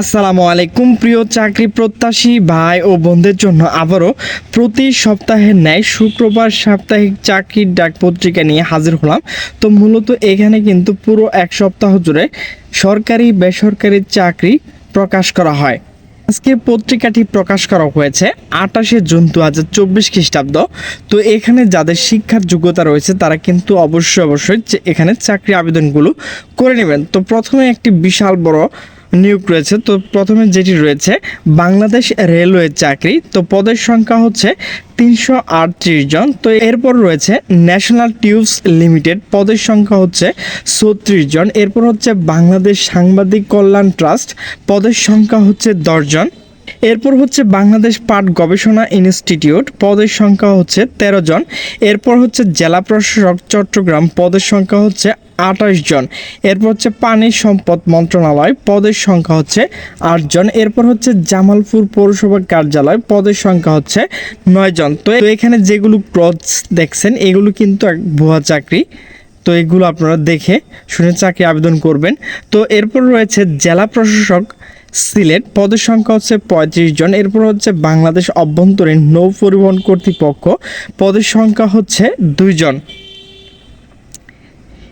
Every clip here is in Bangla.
আসসালামু আলাইকুম, প্রিয় চাকরি প্রত্যাশী ভাই ও বোনদের জন্য আবারও প্রতি সপ্তাহের ন্যায় শুক্রবার সাপ্তাহিক চাকরির ডাক পত্রিকা নিয়ে হাজির হলাম। তো মূলত এখানে কিন্তু পুরো এক সপ্তাহ জুড়ে সরকারি, বেসরকারি চাকরি প্রকাশ করা হয়। আজকে পত্রিকাটি প্রকাশ করা হয়েছে আঠাশে জুন দু হাজার চব্বিশ খ্রিস্টাব্দ। তো এখানে যাদের শিক্ষার যোগ্যতা রয়েছে, তারা কিন্তু অবশ্যই অবশ্যই এখানে চাকরি আবেদনগুলো করে নেবেন। তো প্রথমে একটি বিশাল বড় নিয়োগ রয়েছে। তো প্রথমে যেটি রয়েছে, বাংলাদেশ রেলওয়ে চাকরি। তো পদের সংখ্যা হচ্ছে তিনশো আটত্রিশ জন। তো এরপর রয়েছে ন্যাশনাল টিউবস লিমিটেড। পদের সংখ্যা হচ্ছে ছত্রিশ জন। এরপর হচ্ছে বাংলাদেশ সাংবাদিক কল্যাণ ট্রাস্ট। পদের সংখ্যা হচ্ছে দশজন এরপর হচ্ছে বাংলাদেশ পাট গবেষণা ইনস্টিটিউট, পদের সংখ্যা হচ্ছে তেরো জন। এরপর হচ্ছে জেলা প্রশাসক চট্টগ্রাম, পদের সংখ্যা হচ্ছে আঠাশ জন। এরপর হচ্ছে পানি সম্পদ মন্ত্রণালয়, পদের সংখ্যা হচ্ছে আটজন এরপর হচ্ছে জামালপুর পৌরসভা কার্যালয়, পদের সংখ্যা হচ্ছে নয় জন। তো এখানে যেগুলো ক্রস দেখছেন, এগুলো কিন্তু এক ভুয়া চাকরি। তো এগুলো আপনারা দেখে শুনে চাকরি আবেদন করবেন। তো এরপর রয়েছে জেলা প্রশাসক সিলেট পদের সংখ্যা হচ্ছে পঁয়ত্রিশ জন। এরপর হচ্ছে বাংলাদেশ অভ্যন্তরীণ নৌ পরিবহন কর্তৃপক্ষ পদের সংখ্যা হচ্ছে দুইজন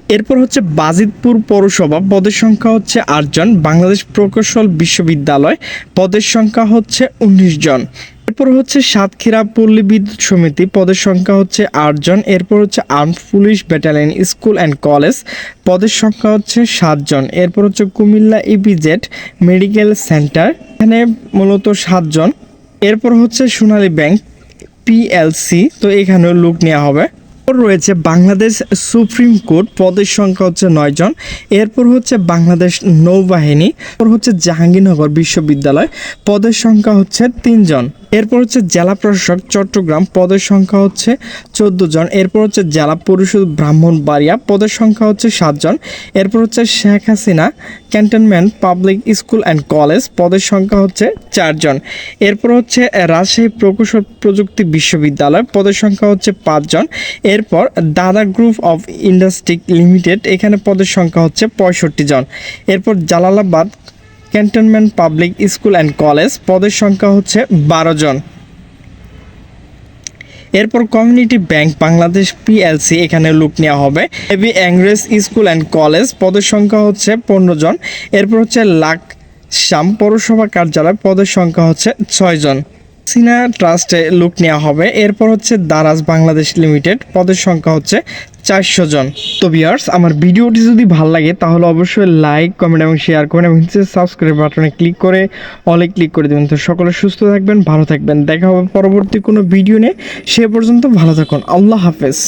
এরপর হচ্ছে বাজিতপুর পৌরসভা পদের সংখ্যা হচ্ছে আটজন বাংলাদেশ প্রকৌশল বিশ্ববিদ্যালয় পদের সংখ্যা হচ্ছে উনিশ জন। এরপর হচ্ছে সাতক্ষীরা পল্লী বিদ্যুৎ সমিতি, পদের সংখ্যা হচ্ছে আটজন এরপর হচ্ছে arm police battalion school and college, পদের সংখ্যা হচ্ছে সাতজন এরপর হচ্ছে কুমিল্লা ইপিজেড মেডিকেল সেন্টার, এখানে মূলত সাতজন এরপর হচ্ছে সোনালী ব্যাংক, পিএলসি, তো এখানেও লোক নেওয়া হবে। রয়েছে বাংলাদেশ সুপ্রিম কোর্ট। পদের সংখ্যা হচ্ছে নয় জন। এরপর হচ্ছে বাংলাদেশ নৌবাহিনী। এরপর হচ্ছে জাহাঙ্গীরনগর বিশ্ববিদ্যালয়। পদের সংখ্যা হচ্ছে তিনজন এরপর হচ্ছে জেলা প্রশাসক চট্টগ্রাম। পদের সংখ্যা হচ্ছে চোদ্দ জন। এরপর হচ্ছে জেলা পরিষদ ব্রাহ্মণবাড়িয়া। পদের সংখ্যা হচ্ছে সাতজন এরপর হচ্ছে Sheikh Hasina cantonment public school and college. পদের সংখ্যা হচ্ছে চারজন এরপর হচ্ছে রাজশাহী প্রকৌশল প্রযুক্তি বিশ্ববিদ্যালয়। পদের সংখ্যা হচ্ছে পাঁচজন এরপর দাদা গ্রুপ অফ ইন্ডাস্ট্রি লিমিটেড, এখানে পদের সংখ্যা হচ্ছে পঁয়ষট্টি জন। এরপর Jalalabad cantonment public school and college, পদের সংখ্যা হচ্ছে বারো জন। এরপর কমিউনিটি ব্যাংক, বাংলাদেশ পিএলসি, এখানে লোক নেওয়া হবে। এবি অ্যাংরেজ স্কুল অ্যান্ড কলেজ, পদের সংখ্যা হচ্ছে পনেরো জন। এরপর হচ্ছে লাক শাম পৌরসভা কার্যালয়, পদের সংখ্যা হচ্ছে ছয় জন। সিনা ট্রাস্টে লুক নেওয়া হবে। এরপর হচ্ছে দারাজ বাংলাদেশ লিমিটেড, পদের সংখ্যা হচ্ছে চারশো জন। তো বিয়ার্স আমার ভিডিওটি যদি ভালো লাগে, তাহলে অবশ্যই লাইক কমেন্ট এবং শেয়ার করবেন এবং সাবস্ক্রাইব বাটনে ক্লিক করে অলে ক্লিক করে দেবেন। তো সকলে সুস্থ থাকবেন, ভালো থাকবেন। দেখা হবে পরবর্তী কোনো ভিডিও নিয়ে। সে পর্যন্ত ভালো থাকুন। আল্লাহ হাফেজ।